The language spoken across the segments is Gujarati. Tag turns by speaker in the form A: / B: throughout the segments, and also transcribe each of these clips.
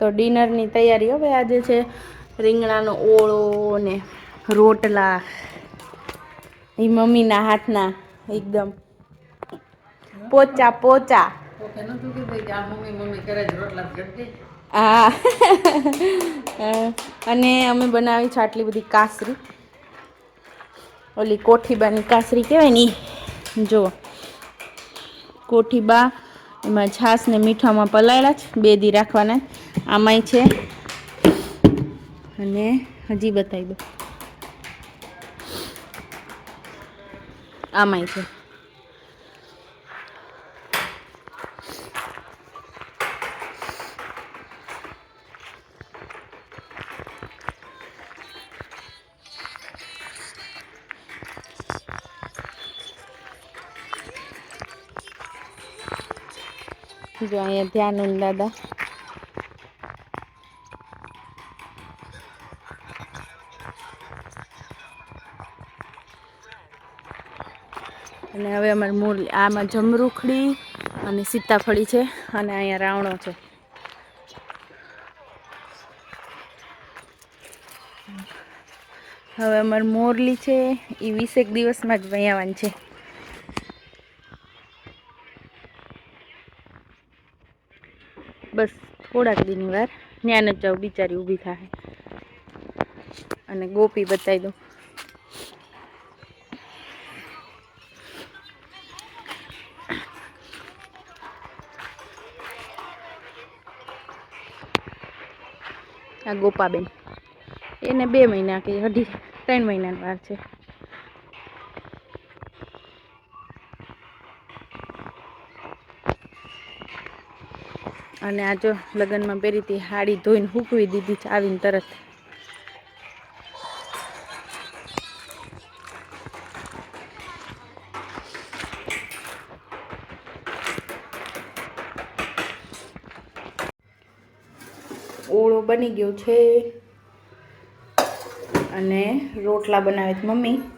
A: તો ડિનરની તૈયારી હવે આજે છે રીંગણાનો ઓળો ને રોટલા. એ મમ્મીના હાથના એકદમ પોચા પોચા. હા. અને અમે બનાવી છે આટલી બધી કાસરી. ઓલી કોઠીબાની કાસરી કહેવાય ને જો કોઠીબા એમાં છાશ ને મીઠામાં પલાળ્યા છે, બે દી રાખવાના. આમાંય છે. અને હજી બતાવી દો આમાંય છે. જો અહીંયા ધ્યાન દાદા. અને હવે અમારે મૂળ આમાં જમરૂખડી અને સીતાફળી છે અને અહીંયા રાવણો છે. હવે અમારે મોરલી છે એ વીસેક દિવસમાં જ વયાવાની છે. થોડાક દીની વાર ન્યાન જ જાઉં, બિચારી ઊભી થાય અને ગોપી બતાવી દઉં. આ ગોપાબેન. એને બે મહિના કે અઢી, ત્રણ મહિનાની વાર છે. અને આ જો લગ્નમાં પહેરી હતી હાડી ધોઈને હૂકવી દીધી છે આવીને તરત. ઓળો બની ગયો છે. અને રોટલા બનાવે છે મમ્મી.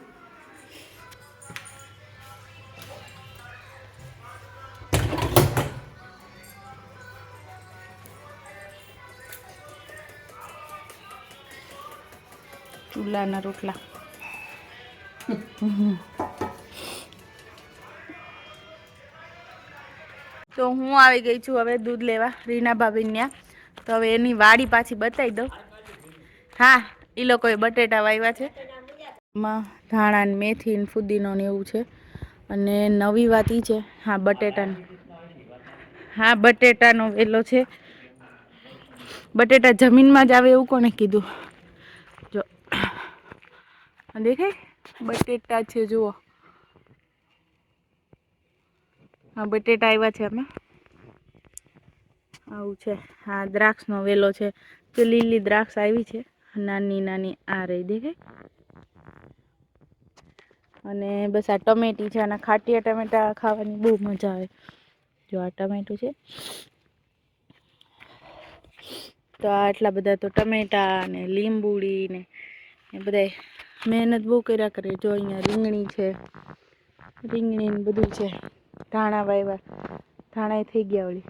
A: ચૂલાના રોટલા. તો હું આવી ગઈ છું હવે દૂધ લેવા, રીના ભાભી ત્યાં. તો હવે એની વાડી પાછી બતાવી દઉં. હા એ લોકોએ બટેટા વાવ્યા છે. માં ધાણા ને મેથી ને ફુદીનો ને એવું છે. અને નવી વાત એ છે, હા, બટેટાનો. હા, બટેટાનો વેલો છે. બટેટા જમીનમાં જ આવે એવું કોને કીધું? દેખાય? બટેટા છે, જુઓ. હા બટેટા આવ્યા છે આમાં આવું છે. હા દ્રાક્ષનો વેલો છે. તો લીલી દ્રાક્ષ આવી છે. નાની નાની આ રહી, દેખાય? અને બસ આ ટમેટી છે. અને ખાટિયા ટમેટા ખાવાની બહુ મજા આવે. જો આ ટમેટું છે. તો આટલા બધા તો ટમેટા ને લીંબુડી ને એ બધા મહેનત બહુ કર્યા કરે. જો અહીંયા રીંગણી છે, રીંગણી ને બધું છે. ધાણા વાવ્યા ધાણા થઈ ગયા વળી.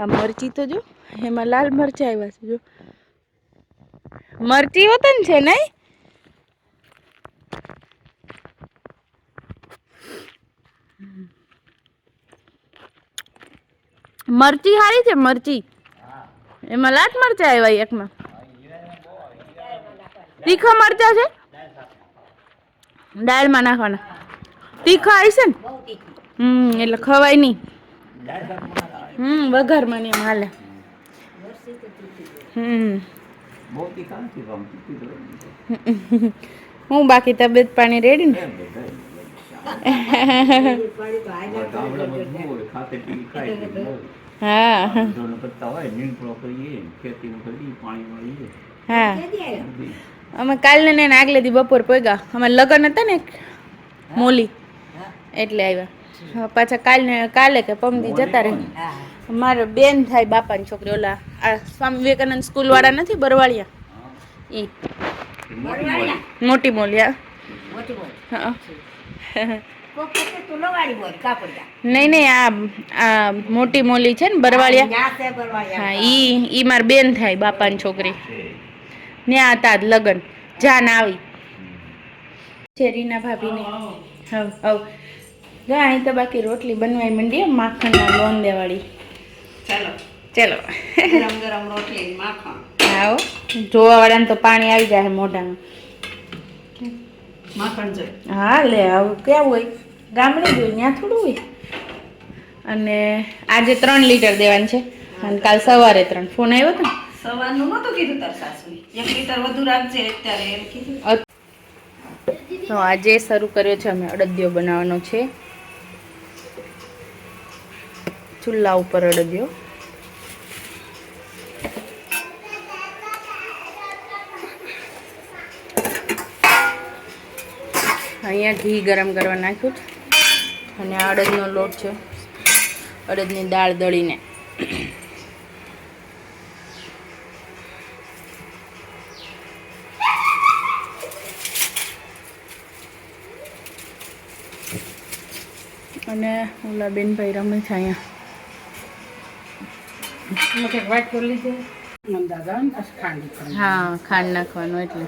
A: આ મરચી તો જો, એમાં લાલ મરચા આવ્યા છે, જો. મરચી વતન છે નહીં મરચી હારી છે, મરચી? એમાં લાટ મરચા આવ્યા એકમાં તીખા મરચા છે? દાળમાં નાખવાના. તીખા આવશે ને? હમ એટલે ખવાય નહીં. હમ વઘારમાં ને એમ હાલે. હમ. હું બાકી તબિયત પાણી રેડી ને? હા. હા. અમે કાલને ને એને આગલે દી બપોર પોગ્યા. અમે લગ્ન હતા ને મોલી. એટલે આવ્યા. પાછા કાલને કાલે કે પમદી જતા રહે. મારે બેન થાય બાપાની છોકરી ઓલા આ સ્વામી વિવેકાનંદ સ્કૂલ વાળા નથી બરવાળિયા? ઈ.
B: મોટી
A: મોલિયા હા.
C: કોક વખત તો લવાડી હોય કાપડિયા.
A: નહીં નહીં આ આ મોટી મોલી છે ને બરવાળિયા?
C: બરવાળિયા.
A: હા ઈ ઈ માર બેન થાય બાપાની છોકરી. ત્યાં હતા લગ્ન. જાન આવી. છે રીના ભાભીને. હવ હવ. જો અહીં તો બાકી રોટલી બનવાઈ માંડી માખણના લોન દેવાળી.
C: ચાલો.
A: ચાલો.
C: ગરમ ગરમ રોટલી ને માખણ.
A: આવો જોવા વાળાને તો પાણી આવી જાય મોઢામાં.
C: માખણ જોઈ
A: હા લે આવું ક્યાં હોય? ગામડે જ હોય ત્યાં થોડું હોય. અને આજે ત્રણ લીટર દેવાનું છે. અને કાલ સવારે ત્રણ. ફોન આવ્યો હતો ને? તો આજે શરૂ કર્યો છે અમે અડદિયો બનાવવાનો છે. ચૂલા ઉપર અડદિયો. અહીંયા ઘી ગરમ કરવા નાખ્યું અને આ અડદનો લોટ છે. અડદની દાળ દળીને. અને ઓલા બેનભાઈ રમે છે અહીંયા. હા ખાંડ નાખવાનું એટલે.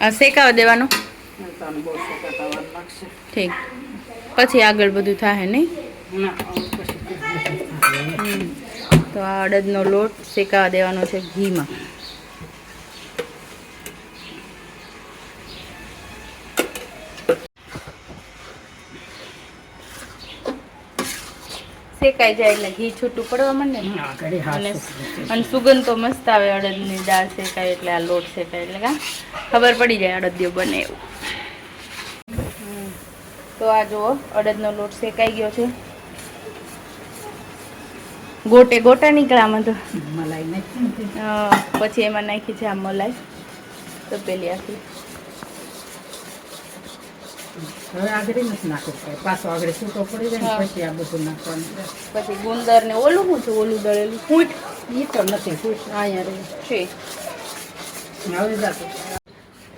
A: આ શેકાવા દેવાનો? ઠીક. પછી આગળ બધું થાય નહીં. તો આ અડદનો લોટ શેકાવા દેવાનો છે ઘીમાં. શેકાઈ જાય એટલે ઘી છૂટું પડવા માંડે અને સુગંધ તો મસ્ત આવે અડદની દાળ શેકાય એટલે આ લોટ શેકાય એટલે કા. ખબર પડી જાય અડદિયો બને એવું. તો આ જુઓ અડદનો લોટ શેકાઈ ગયો છે. ગોટે ગોટા નીકળામાં તો.
C: મલાઈ
A: પછી એમાં નાખી છે આ મલાઈ. તો પેલી આખી.
C: હવે આગળ નથી નાખવું પાછો આગળ છૂટો પડી જાય ને પછી આ બધું નાખવાનું.
A: પછી ગુંદર ને ઓલું શું છે ઓલું દળેલું? ફૂટ.
C: ઈ તો નથી ફૂટ. અહીંયા રહે.
A: છે.
C: હવે જાતું.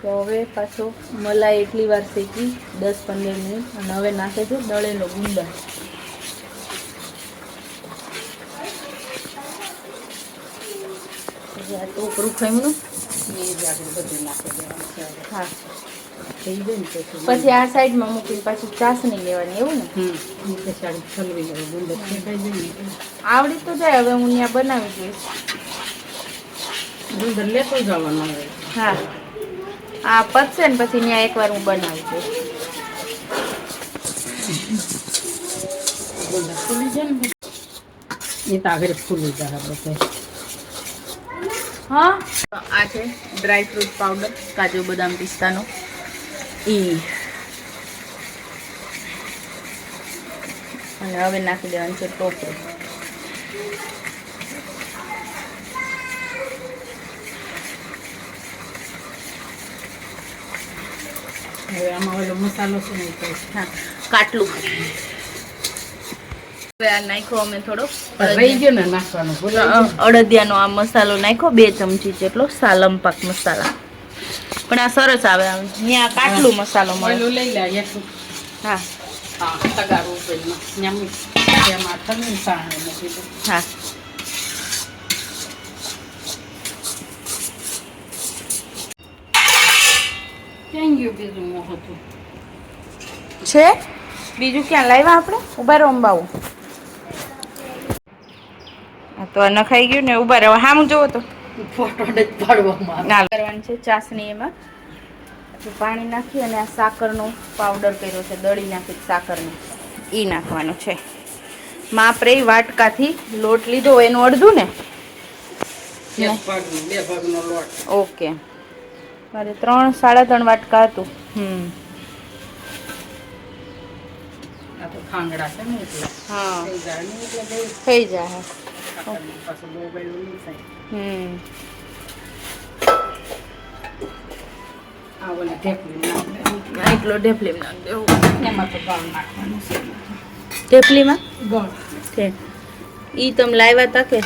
A: તો હવે પાછો મલાઈ એટલી વાર શેકી દસ પંદર મિનિટ અને હવે નાખે છે દળેલો ગુંદર. ખમણું
C: એ જ આગળ બધું નાખી દેવાનું છે.
A: હા.
C: ને પછી
A: આ સાઈડમાં મૂકીને પાછું ચાસણી લેવાની એવું ને. આવડી તો જાય હવે હું ત્યાં બનાવી દઈશ.
C: ગુંદર લેતો જવાનો
A: હા. આ પતશે ને પછી ત્યાં એકવાર હું બનાવી દઈશ.
C: ફૂલી જાય ને એ તો આગળ ફૂલી જાય બધે.
A: હા? આ છે ડ્રાય ફ્રૂટ પાવડર કાજુ બદામ પિસ્તાનો. ઈ. અને હવે નાખી દેવાનું છે ટોપરું
C: હવે આમાં ઓલો મસાલો છે ને તો
A: હા કાટલું. હવે આ નાખ્યો અમે થોડો.
C: રહી ગયો ને નાખવાનો.
A: અડદિયાનો આ મસાલો નાખ્યો બે ચમચી જેટલો સાલમ પાક મસાલા. પણ આ સરસ આવે આમ. ત્યાં કાટલું મસાલો મળે.
C: લઈ લે
A: હા.
C: હા
A: હા. છે? બીજું ક્યાં? લાવ્યા આપણે? ઊભા રહો અંબાવું તો નખાઈ ગયું ને ઊભા રહો. હામ જોવો તો.
C: ફોટો જ પાડવામાં
A: ના કરવાની છે ચાસણી એમાં. પાણી નાખી અને આ સાકરનો પાવડર કર્યો છે દળી નાખી સાકરનો. એ નાખવાનો છે. માપરે વાટકાથી લોટ લીધો એનું અડધું ને? ઓકે. મારે ત્રણ સાડા ત્રણ વાટકા હતું. હમ.
C: ખાંગડા છે ને
A: હા.
C: થઈ જાય એટલે ઢેફલી નાખ
A: દેવું
C: એમાં તો ગળ નાખવાનું છે.
A: ઢેફલીમાં?
C: ગળ.
A: છે. ઈ તમે લાવ્યા હતા કે?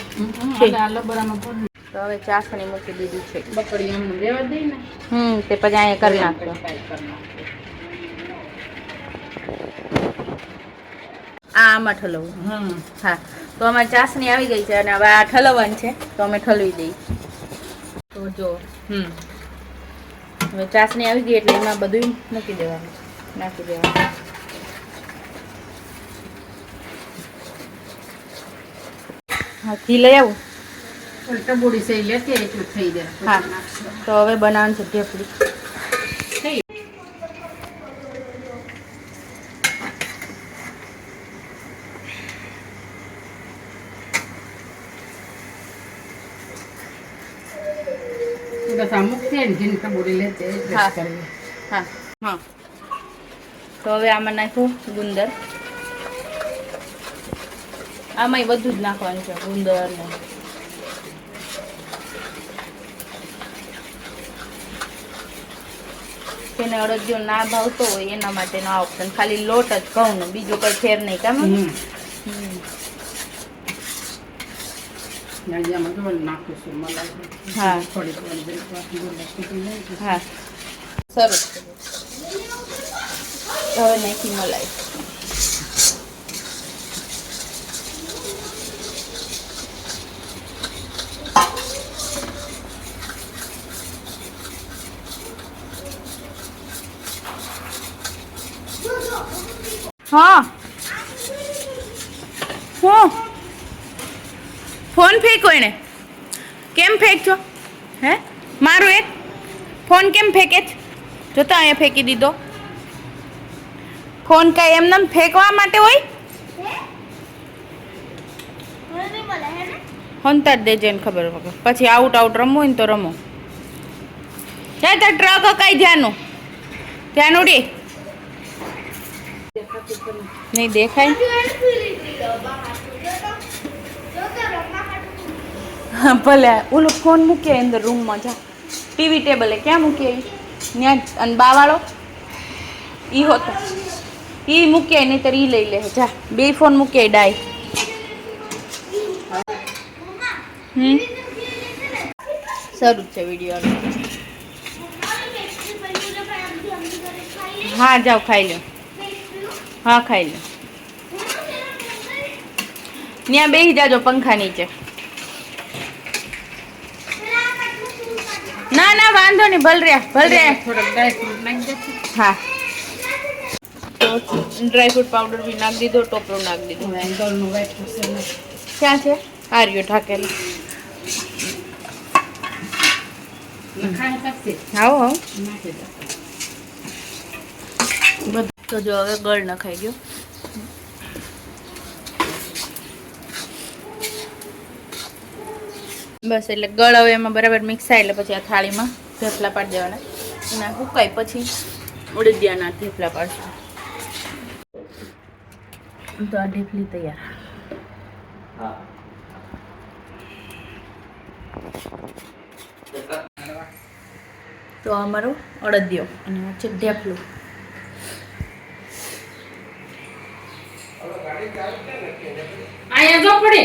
A: તો હવે ચાસણી મૂકી દીધી છે.
C: બકડી એમ રેવા દઈ ને.
A: હમ તે પછી અહીંયા કરી નાખજો. આ આમાં ઠલવવું.
C: હમ.
A: હા. તો અમારી ચાસણી આવી ગઈ છે અને હવે આ ઠલવવાની છે તો અમે ઠલવી દઈ તો જો
C: હમ.
A: હવે ચાસણી આવી ગઈ એટલે એમાં બધું મૂકી દેવાનું નાખી દેવાનું. હા ઘી લઈ આવું?
C: ટબોડી ઈ લેતી એટલું થઈ જાય.
A: હા. તો હવે બનાવવાનું છે ઢેફલી
C: જેની
A: તો હવે આમાં નાખ્યું ગુંદર. આમાંય બધું જ નાખવાનું છે ગુંદર ને. તેને અડદિયો ના ભાવતો હોય એના માટેનો આ ઓપ્શન ખાલી લોટ જ ઘઉંનો બીજો કઈ ફેર નહીં કામ
C: હમ.
A: હમ.
C: નાળિયામાં જો ઓલી નાખું છું મલાઈ.
A: હા. હા સરસ હવે નાખી મલાઈ હા હું ફોન ફેંકો એને કેમ ફેંકજો? હે? મારું એક ફોન કેમ ફેંકે છે? જો અહીંયા ફેંકી દીધો. ફોન કાંઈ એમને ફેંકવા માટે હોય? હંતાર દેજે ને ખબર વગર. પછી આઉટ આઉટ રમવું હોય ને તો રમો. જાય તો ટ્રક કઈ ધ્યાનું ધ્યાન ઉડી. નહીં દેખાય હા ભલે. ઓલો ફોન મૂકીએ અંદર રૂમમાં જા. ટીવી ટેબલે ક્યાં મૂકીએ? ત્યાં જ. અને બાવાળો? ઈ હોતો. ઈ મૂકીએ નહીતર ઈ લઈ લે. જા, બે ફોન મૂકીએ ડાય. હમ? શરૂ છે વીડિયો હા, જાઓ, ખાઈ લો. હા, ખાઈ લો. ત્યાં બેસી જાજો પંખા નીચે. ના ના વાંધો નહીં ભલ રહ્યા ભલ રહ્યા.
C: થોડોક ડ્રાયફ્રૂટ નાખી દેશું.
A: હા. ડ્રાયફ્રૂટ પાવડર બી નાખી દીધો ટોપરો નાખી દીધો.
C: હવે અહીં ગળનું વાટકું છે ને.
A: ક્યાં છે? આર્યો ઢાકેલો. આવો આવો. તો જો હવે ગળ નખાઈ ગયો. બસ એટલે ગળ હવે એમાં બરાબર મિક્સ થાય એટલે પછી આ થાળીમાં થેપલા પાડી દેવાના. એના હુકાય પછી ઉડદિયાના થેપલા પાડશું. તો આ ઢેફલી તૈયાર. તો અમારો અડદિયો અને છે ઢેફલું.
C: અહીંયા જો પડે.